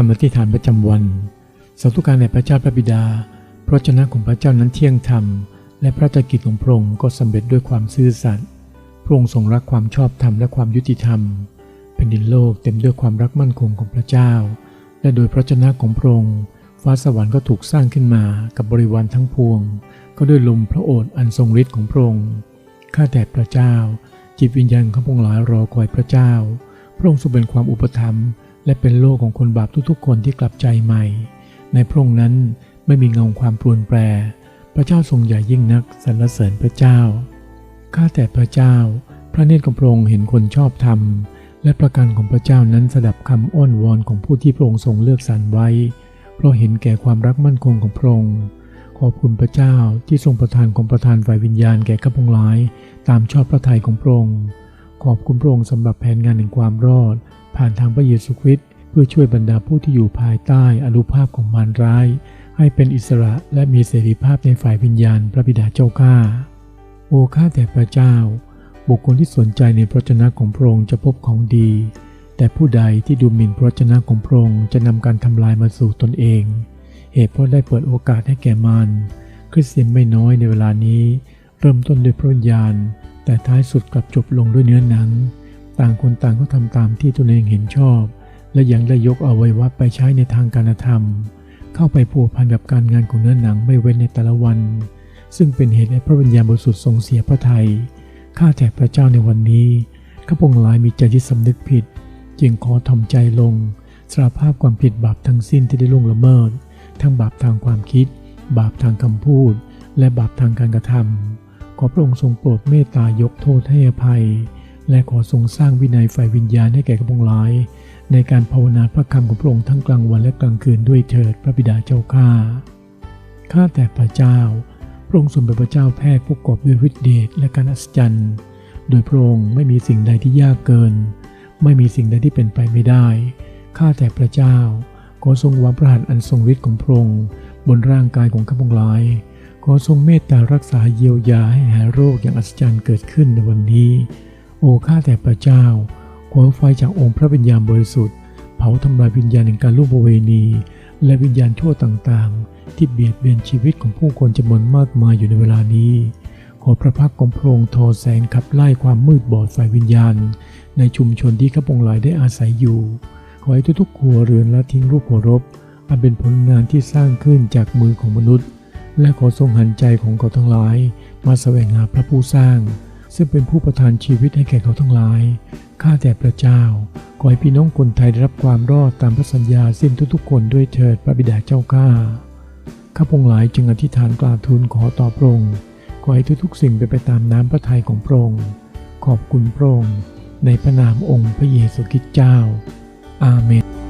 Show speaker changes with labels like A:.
A: คำอธิษฐานประจำวันสาธุการในพระเจ้าพระบิดา พระเจนะของพระเจ้านั้นเที่ยงธรรม และพระราชกิจของพระองค์ก็สำเร็จด้วยความซื่อสัตย์พระองค์ทรงรักความชอบธรรมและความยุติธรรมแผ่นดินโลกเต็มด้วยความรักมั่นคงของพระเจ้า และโดยพระเจนะของพระองค์ฟ้าสวรรค์ก็ถูกสร้างขึ้นมากับบริวารทั้งพวง ก็ด้วยลมพระโอษฐ์อันทรงฤทธิ์ของพระองค์ข้าแต่พระเจ้า จิตวิญญาณของพระองค์หลายรอคอยพระเจ้า พระองค์ทรงเป็นความอุปถัมภ์ และเป็นโลกของคนบาปทุกๆ คนที่กลับใจใหม่ ในพระองค์นั้นไม่มีเงาความปรวนแปร พระเจ้าทรงใหญ่ยิ่งนักสรรเสริญพระเจ้า ข้าแต่พระเจ้า พระเนตรของพระองค์เห็นคนชอบธรรม และประการของพระเจ้านั้นสดับคำอ้อนวอนของผู้ที่พระองค์ทรงเลือกสรรไว้ เพราะเห็นแก่ความรักมั่นคงของพระองค์ ขอบคุณพระเจ้าที่ทรงประทานของประทานฝ่ายวิญญาณแก่ข้าพงหลาย ตามชอบพระทัยของพระองค์ ขอบคุณพระองค์สำหรับแผนงานแห่งความรอด ผ่านทางพระเยซูคริสต์เพื่อช่วยบรรดาผู้ที่อยู่ภายใต้อนุภาพของมารร้าย ให้เป็นอิสระและมีเสรีภาพในฝ่ายวิญญาณพระบิดาเจ้าข้าโอ้ข้าแต่พระเจ้า บุคคลที่สนใจในพระชนะของพระองค์จะพบของดี แต่ผู้ใดที่ดูหมิ่นพระชนะของพระองค์จะนำการทำลายมาสู่ตนเอง เหตุเพราะได้เปิดโอกาสให้แก่มารคริสเตียนไม่น้อยในเวลานี้ เริ่มต้นด้วยพระวิญญาณแต่ท้ายสุดกลับจบลงด้วยเนื้อหนัง ต่างคนต่างก็ทำตามที่ตนเองเห็นชอบ และยังได้ยกอาไว้วัดไปใช้ในทางการธรรม เข้าไปผูกพันกับการงานของเนื้อหนังไม่เว้นในแต่ละวัน ซึ่งเป็นเหตุให้พระวิญญาณบริสุทธิ์ทรงเสียพระทยัยข้าแต่พระเจ้าในวันนี้ข้าพงหลายมีใจที่สำนึกผิด จึงขอทำใจลงสารภาพความผิดบาปทั้งสิ้นที่ได้ล่วงละเมิด ทั้งบาปทางความคิด บาปทางคำพูด และบาปทางการกระทำขอพระองค์ทรงโปรดเมตตายกโทษให้อภัย และขอทรงสร้างวินัยฝ่ายวิญญาณให้แก่ข้าพงหลาย ในการภาวนาพระคำของพระองค์ทั้งกลางวันและกลางคืนด้วยเถิดพระบิดาเจ้าข้า ข้าแต่พระเจ้า พระองค์ทรงเป็นพระเจ้าแพทย์ผู้กอบด้วยฤทธิเดชและการอัศจรรย์ โดยพระองค์ไม่มีสิ่งใดที่ยากเกิน ไม่มีสิ่งใดที่เป็นไปไม่ได้ ข้าแต่พระเจ้า ขอทรงวางพระหัตถ์อันทรงฤทธิ์ของพระองค์บนร่างกายของข้าพงหลายขอทรงเมตตารักษาเยียวยาให้หายโรคอย่างอัศจรรย์เกิดขึ้นในวันนี้ อ้ข้าแต่พระเจ้าขอไฟจากองค์พระวิญญาณบริสุทธิ์ เผาทำลายวิญญาณแห่งการล่วงปเวณี และวิญญาณชั่วต่างๆ ที่เบียดเบียนชีวิตของผู้คนจำนวนมากมายอยู่ในเวลานี้ ขอพระพักของพระองค์ทอแสงขับไล่ความมืดบอดฝ่ายวิญญาณ ในชุมชนที่ข้าพงหลายได้อาศัยอยู่ ขอให้ทุกๆครัวเรือนละทิ้งรูปหัวรบอันเป็นผลงานที่สร้างขึ้นจากมือของมนุษย์ และขอทรงหันใจของเขาทั้งหลาย มาแสวงหาพระผู้สร้าง ซึ่งเป็นผู้ประทานชีวิตให้แก่เขาทั้งหลาย ข้าแต่พระเจ้า ขอให้พี่น้องคนไทยได้รับความรอดตามพระสัญญาสิ้นทุกๆคนด้วยเถิดพระบิดาเจ้าข้า ข้าพงหลายจึงอธิษฐานกราบทูลขอต่อพระองค์ ขอให้ทุกๆสิ่งเป็นไปตามน้ำพระทัยของพระองค์ ขอบคุณพระองค์ในพระนามองค์พระเยซูคริสต์เจ้า อาเมน